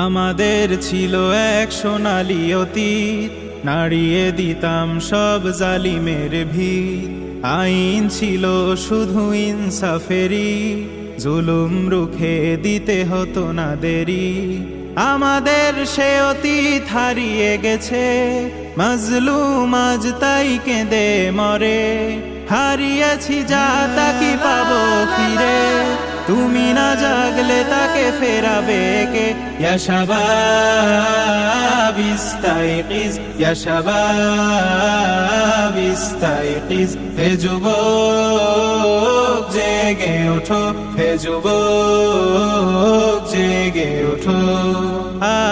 আমাদের ছিল এক সোনালি অতীত, নাড়িয়ে দিতাম সব জালিমের ভিত। আইন ছিল শুধু ইনসাফেরি জুলুম রুখে দিতে হতো না দেরি। আমাদের সে অতীত হারিয়ে গেছে, মজলুম আজ তাই কেঁদে মরে। হারিয়েছি যা তাকি পাবো ফিরে? তুমি না জাগলে তাকে ফেরাবে কে? ইয়াশাবাব ইস্তাইকিজ ইয়াশাবাব ইস্তাইকিজ। হে যুবক, জেগে ওঠো, হে যুবক, জেগে ওঠো। আ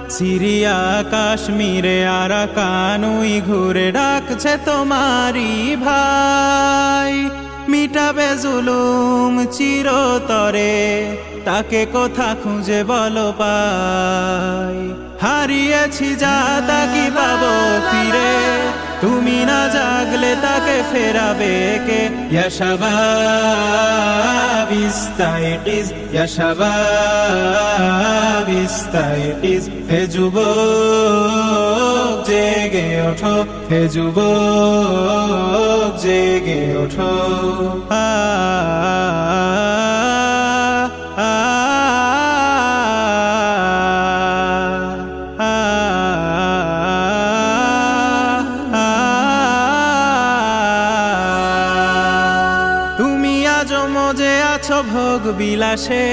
সিরিয়া কাশ্মীরে আরাকানুই ঘুরে ডাকছে তোমারি ভাই। মিটাবে জুলুম চিরতরে, তাকে কোথা খুঁজে বলো পাই। হারিয়েছি যা তাকি পাবো ফিরে। তুমি না জাগলে তাকে ফেরাবে কে? ইয়াশাবাব ইস্তাইকিজ ইয়াশাবাব ইস্তাইকিজ হে যুবক, জেগে ওঠো। হে যুবক, জেগে ওঠো। আ ভোগ বিলাসে,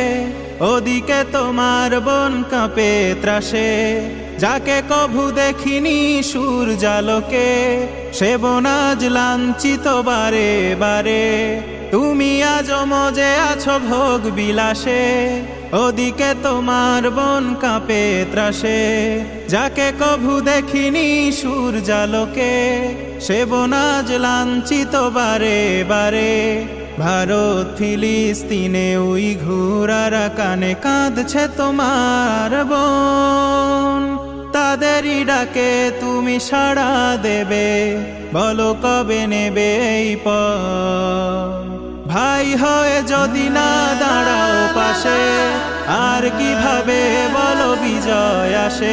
ওদিকে তোমার বন কাঁপে ত্রাসে। যাকে কভু দেখিনি সুর জালকে সে বনাজ লাঞ্ছিত বারে বারে। তুমি আজ মজে আছো ভোগ বিলাসে, ওদিকে তোমার বন কাঁপে ত্রাসে। যাকে কভু দেখিনি সুর জালকে সে বনাজ লাঞ্ছিত বারে বারে। ভারত, ফিলিস্তিনে ওই ঘুরারা কানে কাঁদছে তোমার বোন। তাদেরই ডাকে তুমি সাড়া দেবে, বলো কবে নেবে এই ভাই হয়ে যদি না দাঁড়াও পাশে, আর কীভাবে বলো বিজয় আসে।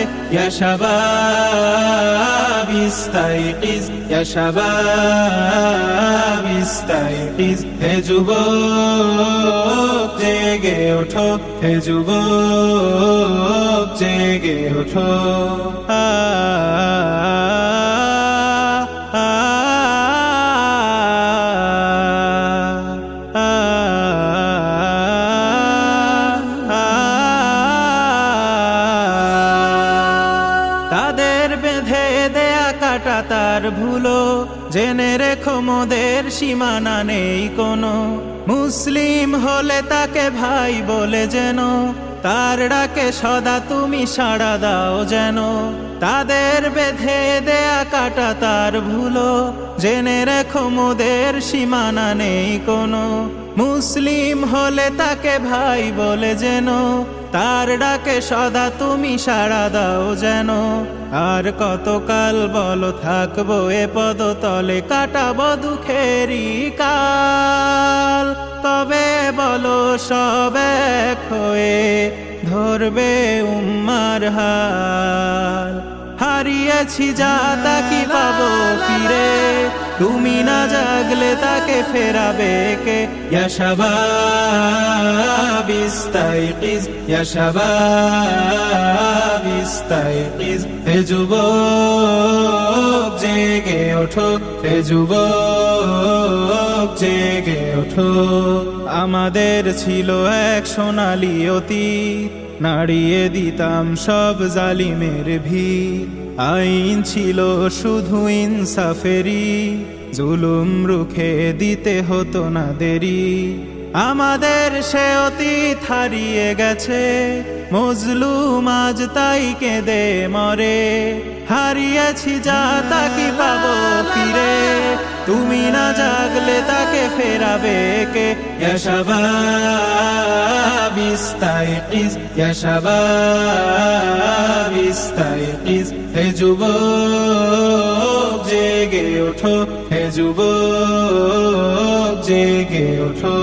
ইস্তাইকিজ ইয়াশাবাব ইস্তাইকিজ। হে যুবক জেগে ওঠো। হে যুবক জেগে ওঠো। আ দেয়া কাটা তার ভুলো। জেনে রেখো মোদের সীমানা নেই কোনো। মুসলিম হলে তাকে ভাই বলে যেন। তার ডাকে সদা তুমি সাড়া দাও যেন। তাদের বেঁধে দেয়া কাটা তার ভুলো। জেনে রেখো মোদের সীমানা নেই কোনো। মুসলিম হলে তাকে ভাই বলে যেন। তার ডাকে সদা তুমি সাড়া দাও যেন। আর কতকাল বল থাকব এ পদতলে কাটাবো দুঃখেরই কাল। সব এক হয়ে ধরবে উম্মার হাল। হারিয়েছি যা তাকি পাবো ফিরে? তুমি না জাগলে তাকে ফেরাবে কে? ইয়াশাবাব ইস্তাইকিজ ইয়াশাবাব ইস্তাইকিজ। হে যুবক, জেগে ওঠো। হে যুবক, জেগে ওঠো। আমাদের ছিল এক সোনালি অতীত নাড়িয়ে দিতাম সব জালিমের ভিড়। আইন ছিল শুধু ইনসাফেরি জুলুম রুখে দিতে হতো না দেরি। আমাদের সে অতীত হারিয়ে গেছে। মজলুম আজ তাই কেঁদে মরে। হারিয়েছি যা তাকে পাবো? ফিরে তুমি না জাগলে তাকে ফেরাবে কে? ইয়াশাবাব ইস্তাইকিজ ইয়াশাবাব ইস্তাইকিজ হে যুবক, জেগে ওঠো, হে যুবক, জেগে ওঠো।